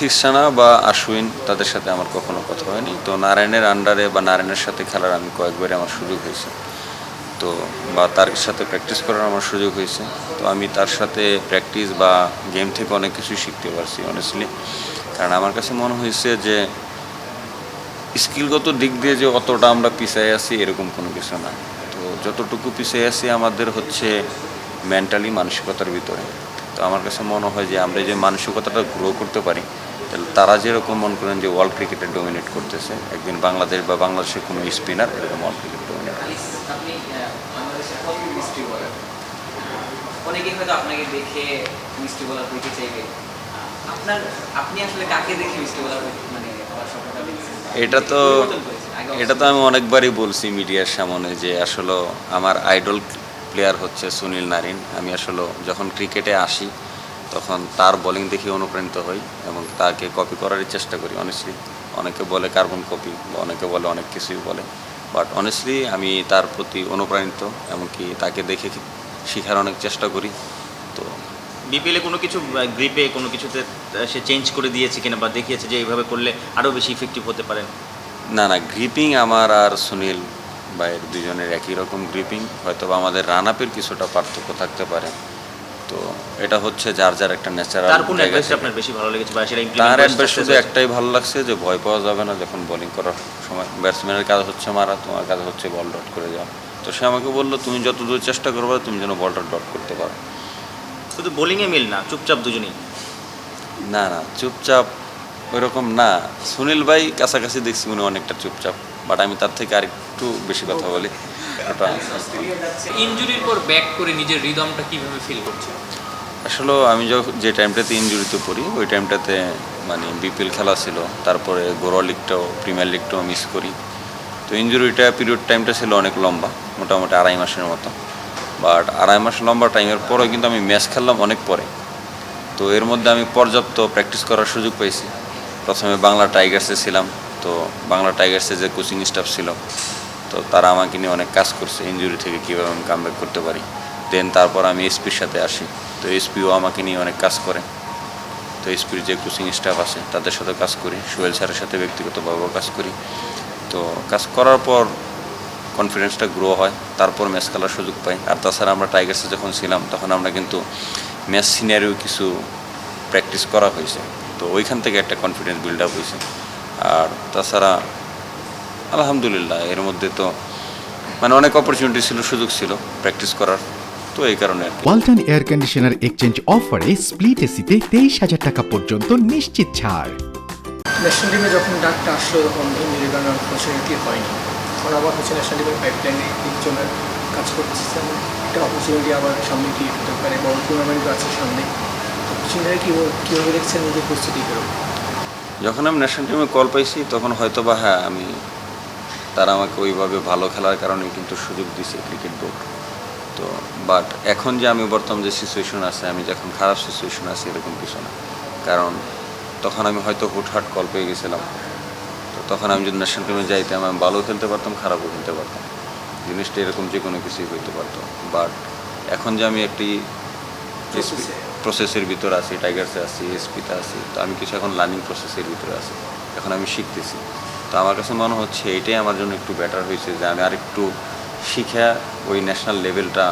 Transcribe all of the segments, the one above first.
থিসানা বা আশুইন, তাদের সাথে আমার কখনো কথা হয়নি। তো নারায়ণের আন্ডারে বা নারায়ণের সাথে খেলার আমি কয়েকবারই আমার সুযোগ হয়েছে। তো বা তার সাথে প্র্যাকটিস করার আমার সুযোগ হয়েছে। তো আমি তার সাথে প্র্যাকটিস বা গেম থেকে অনেক কিছুই শিখতে পারছি অনেস্টলি কারণ আমার কাছে মনে হয়েছে যে স্কিলগত দিক দিয়ে যে অতটা আমরা পিছিয়ে আছি, এরকম কোনো কিছু না। তো যতটুকু পিছিয়ে আছি, আমাদের হচ্ছে মেন্টালি মানসিকতার ভিতরে। তো আমার কাছে মনে হয় যে আমরা যে মানসিকতাটা গ্রো করতে পারি তাহলে তারা যেরকম মনে করেন যে ওয়ার্ল্ড ক্রিকেটে ডোমিনেট করতেছে একদিন বাংলাদেশ বা বাংলাদেশের কোনো স্পিনার এরকম ওয়ার্ল্ড ক্রিকেট ডোমিনেট অনেকেই হয়তো আপনাকে দেখে মিস্ট্রি বলার হইতে চাইবে। আপনার আপনি আসলে কাকে দেখে মিস্ট্রি বলার মানে এটা তো এটা তো আমি অনেকবারই বলছি মিডিয়ার সামনে যে আসলে আমার আইডল প্লেয়ার হচ্ছে সুনীল নারিন। আমি আসলে যখন ক্রিকেটে আসি তখন তার বোলিং দেখে অনুপ্রাণিত হই এবং তাকে কপি করারই চেষ্টা করি অনেস্টলি অনেকে বলে কার্বন কপি বা অনেকে বলে অনেক কিছুই বলে। বাট অনেস্টলি আমি তার প্রতি অনুপ্রাণিত এমনকি তাকে দেখে শেখার অনেক চেষ্টা করি। তো বিপিএলে কোনো কিছু গ্রিপে কোনো কিছুতে সে চেঞ্জ করে দিয়েছে কিনা বা দেখিয়েছে যে এইভাবে করলে আরও বেশি ইফেক্টিভ হতে পারেন না না গ্রিপিং আমার আর সুনীল ভাইয়ের দুজনের একই রকম গ্রিপিং হয়তো বা আমাদের রান আপের কিছুটা পার্থক্য থাকতে পারে। তো এটা হচ্ছে যার যার একটা ন্যাচারাল তার কোন অ্যাডভাইসটা আপনার বেশি ভালো লেগেছে বা সেটা তার অ্যাডভাইস শুধু একটাই ভালো লাগছে যে ভয় পাওয়া যাবে না যখন বোলিং করার সময়। ব্যাটসম্যানের কাজ হচ্ছে মারা তোমার কাজ হচ্ছে বল ডট করে যাওয়া। তো সে আমাকে বলল তুমি যত দূর চেষ্টা করবে তুমি যেন বলটা ডট করতে পারো। শুধু বোলিংয়ে মিল না চুপচাপ দুজনেই? না না চুপচাপ ওইরকম না। সুনীল ভাই কাছাকাছি দেখছি উনি অনেকটা চুপচাপ। বাট আমি তার থেকে আরেকটু বেশি কথা বলি। ওটা ইনজুরির পর ব্যাক করে নিজের রিদমটা কীভাবে ফিল করছে আসলে আমি যখন যে টাইমটাতে ইনজুরিতে পড়ি ওই টাইমটাতে মানে বিপিএল খেলা ছিল তারপরে গোড়া লিগটাও প্রিমিয়ার লিগটাও মিস করি। তো ইনজুরিটা পিরিয়ড টাইমটা ছিল অনেক লম্বা মোটামুটি আড়াই মাসের মতো। বাট আড়াই মাস লম্বা টাইমের পরেও কিন্তু আমি ম্যাচ খেললাম অনেক পরে। তো এর মধ্যে আমি পর্যাপ্ত প্র্যাকটিস করার সুযোগ পেয়েছি প্রথমে বাংলা টাইগার্সে ছিলাম তো বাংলা টাইগার্সের যে কোচিং স্টাফ ছিল, তো তারা আমাকে নিয়ে অনেক কাজ করছে ইনজুরি থেকে কীভাবে আমি কামব্যাক করতে পারি। দেন তারপর আমি এসপির সাথে আসি, তো এসপিও আমাকে নিয়ে অনেক কাজ করে। তো এসপির যে কোচিং স্টাফ আছে, তাদের সাথে কাজ করি, সোহেল স্যারের সাথে ব্যক্তিগতভাবেও কাজ করি। তো কাজ করার পর কনফিডেন্সটা গ্রো হয়, তারপর ম্যাচ খেলার সুযোগ পাই। আর তাছাড়া আমরা টাইগার্সে যখন ছিলাম, তখন আমরা কিন্তু ম্যাচ সিনিয়রেও কিছু প্র্যাকটিস করা হয়েছে। তো ওইখান থেকে একটা কনফিডেন্স বিল্ড আপ হয়েছে। আর তাছাড়া আলহামদুলিল্লাহ এর মধ্যে তো মানে অনেক অপরচুনিটি ছিল সুযোগ ছিল প্র্যাকটিস করার। তো এই কারণে ওয়ালটন এয়ার কন্ডিশনার এক্সচেঞ্জ অফারে স্প্লিট এসিতে তেইশ হাজার টাকা পর্যন্ত নিশ্চিত ছাড়। ন্যাশনাল টিমে যখন ডাকটা আসলো তখন কারণে অপরচুনিটি হয়নি? এখন আবার হচ্ছে ন্যাশনাল টিমের পাইপলাইনে তিনজনের কাজ করতেছেন একটা অপরচুনিটি আবার সামনে ক্রিয়েট হতে পারে বড় টুর্নামেন্ট আছে সামনে। অপরচুনিটি কী কীভাবে দেখছেন নিজের প্রস্তুতি করো যখন আমি ন্যাশনাল টিমে কল পাইছি, তখন হয়তো বা হ্যাঁ আমি, তারা আমাকে ওইভাবে ভালো খেলার কারণে কিন্তু সুযোগ দিছে ক্রিকেট বোর্ড তো বাট এখন যে আমি বর্তমান যে সিচুয়েশন আছে, আমি যখন খারাপ সিচুয়েশন আছি, এরকম কিছু না। কারণ, তখন আমি হয়তো হুটহাট কল পেয়ে গেছিলাম। তো তখন আমি যদি ন্যাশনাল টিমে যাইতাম, আমি ভালো খেলতে পারতাম, খারাপও খেলতে পারতাম। জিনিসটা এরকম যে কোনো কিছুই হইতে পারতো। বাট এখন যে আমি একটি। প্রসেসের ভিতরে আছি টাইগার্সে আছি এসপিতে আছি, তো আমি কিছু এখন লার্নিং প্রসেসের ভিতরে আছি, এখন আমি শিখতেছি। তো আমার কাছে মনে হচ্ছে এটাই আমার জন্য একটু বেটার হয়েছে যে আমি আরেকটু শিখে ওই ন্যাশনাল লেভেলটা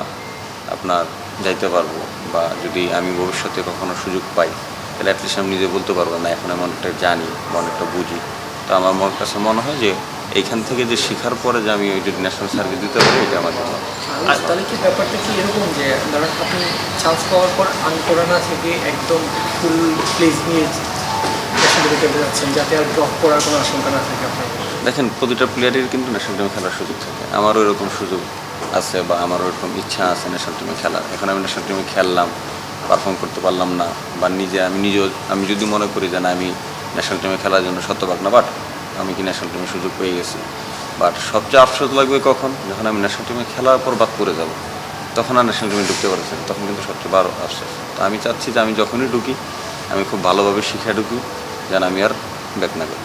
আপনার যাইতে পারব বা যদি আমি ভবিষ্যতে কখনো সুযোগ পাই, তাহলে অ্যাটলিস্ট আমি নিজে বলতে পারব, না, এখন আমি অনেকটা জানি বা অনেকটা বুঝি। তো আমার কাছে মনে হয় যে এইখান থেকে যে শেখার পরে যে আমি ওই যদি ন্যাশনাল সার্ভিস দিতে পারি এটা আমার জন্য। আর তাহলে কি ব্যাপারটা কি এরকম যে ধরেন আপনি চান্স পাওয়ার পর আনকোরানা থেকে একদম ফুল প্লেস নিয়ে ন্যাশনাল টিমে যাচ্ছেন যাতে আর ড্রপ করার কোনো আশঙ্কা না থাকে আপনার দেখেন প্রতিটা প্লেয়ারের কিন্তু ন্যাশনাল টিমে খেলার সুযোগ থাকে। আমারও এরকম সুযোগ আছে বা আমারও এরকম ইচ্ছা আছে ন্যাশনাল টিমে খেলার। এখন আমি ন্যাশনাল টিমে খেললাম পারফর্ম করতে পারলাম না বা নিজে আমি নিজেও আমি যদি মনে করি যে না আমি ন্যাশনাল টিমে খেলার জন্য শতভাগ না বাট আমি কি ন্যাশনাল টিমে সুযোগ পেয়ে গেছি? বাট সবচেয়ে আফসোস লাগবে কখন? যখন আমি ন্যাশনাল টিমে খেলার পর বাদ পড়ে যাব, তখন আর ন্যাশনাল টিমে ঢুকতে পারছি। তখন কিন্তু সবচেয়ে বারো আফসোস। তো আমি চাচ্ছি যে আমি যখনই ঢুকি, আমি খুব ভালোভাবে শিখে ঢুকি, যেন আমি আর ব্যাক না করি।